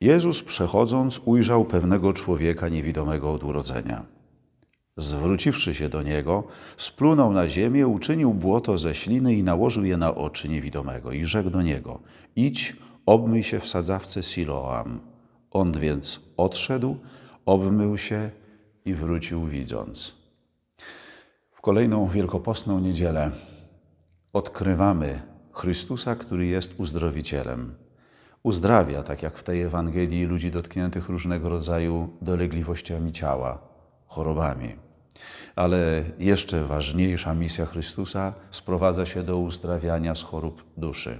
Jezus przechodząc ujrzał pewnego człowieka niewidomego od urodzenia. Zwróciwszy się do niego, splunął na ziemię, uczynił błoto ze śliny i nałożył je na oczy niewidomego i rzekł do niego: Idź, obmyj się w sadzawce Siloam. On więc odszedł, obmył się i wrócił widząc. W kolejną wielkopostną niedzielę odkrywamy Chrystusa, który jest uzdrowicielem. Uzdrawia, tak jak w tej Ewangelii, ludzi dotkniętych różnego rodzaju dolegliwościami ciała, chorobami. Ale jeszcze ważniejsza misja Chrystusa sprowadza się do uzdrawiania z chorób duszy.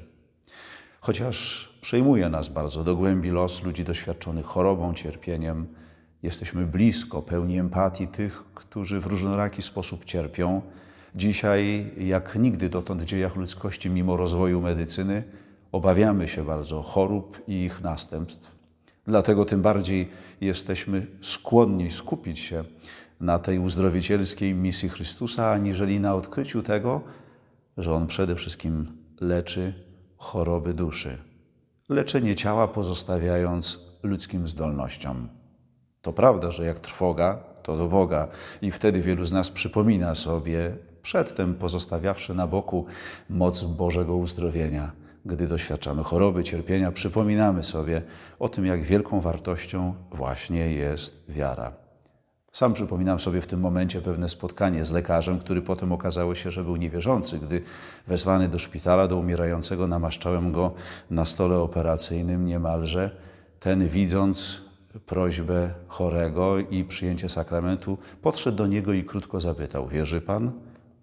Chociaż przejmuje nas bardzo do głębi los ludzi doświadczonych chorobą, cierpieniem, jesteśmy blisko, pełni empatii tych, którzy w różnoraki sposób cierpią. Dzisiaj, jak nigdy dotąd w dziejach ludzkości, mimo rozwoju medycyny, obawiamy się bardzo chorób i ich następstw. Dlatego tym bardziej jesteśmy skłonni skupić się na tej uzdrowicielskiej misji Chrystusa, aniżeli na odkryciu tego, że On przede wszystkim leczy choroby duszy. Leczenie ciała pozostawiając ludzkim zdolnościom. To prawda, że jak trwoga, to do Boga i wtedy wielu z nas przypomina sobie, przedtem pozostawiawszy na boku moc Bożego uzdrowienia. Gdy doświadczamy choroby, cierpienia, przypominamy sobie o tym, jak wielką wartością właśnie jest wiara. Sam przypominam sobie w tym momencie pewne spotkanie z lekarzem, który potem okazało się, że był niewierzący. Gdy wezwany do szpitala, do umierającego, namaszczałem go na stole operacyjnym niemalże. Ten, widząc prośbę chorego i przyjęcie sakramentu, podszedł do niego i krótko zapytał: Wierzy pan?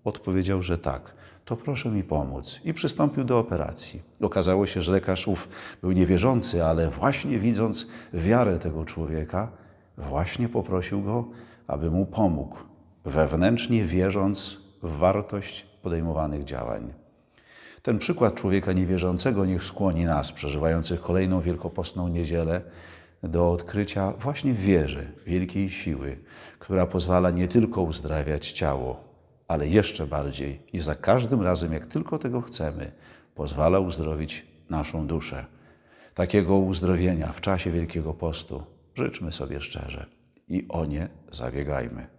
Odpowiedział, że tak. To proszę mi pomóc. I przystąpił do operacji. Okazało się, że lekarz ów był niewierzący, ale właśnie widząc wiarę tego człowieka, właśnie poprosił go, aby mu pomógł, wewnętrznie wierząc w wartość podejmowanych działań. Ten przykład człowieka niewierzącego niech skłoni nas, przeżywających kolejną wielkopostną niedzielę, do odkrycia właśnie w wierze wielkiej siły, która pozwala nie tylko uzdrawiać ciało, ale jeszcze bardziej i za każdym razem, jak tylko tego chcemy, pozwala uzdrowić naszą duszę. Takiego uzdrowienia w czasie Wielkiego Postu życzmy sobie szczerze i o nie zabiegajmy.